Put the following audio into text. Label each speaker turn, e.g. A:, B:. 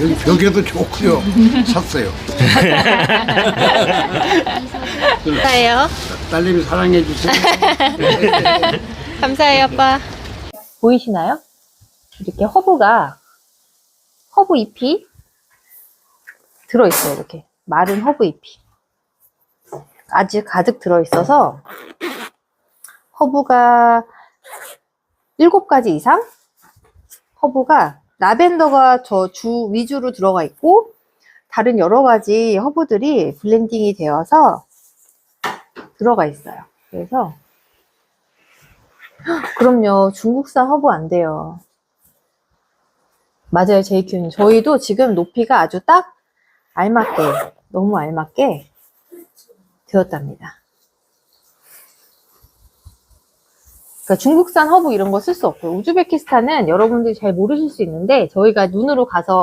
A: 여기 벽에도 좋고요. 샀어요.
B: 감사해요.
A: 딸내미 사랑해 주세요.
B: 감사해요, 아빠. 보이시나요? 이렇게 허브가, 허브 잎이 들어있어요, 이렇게. 마른 허브 잎이. 아주 가득 들어있어서, 허브가 7가지 이상? 허브가, 라벤더가 저 주 위주로 들어가 있고, 다른 여러 가지 허브들이 블렌딩이 되어서 들어가 있어요. 그래서, 그럼요. 중국산 허브 안 돼요. 맞아요, 제이큐님. 저희도 지금 높이가 아주 딱 알맞게, 너무 알맞게 되었답니다. 그러니까 중국산 허브 이런 거 쓸 수 없고요. 우즈베키스탄은 여러분들이 잘 모르실 수 있는데 저희가 눈으로 가서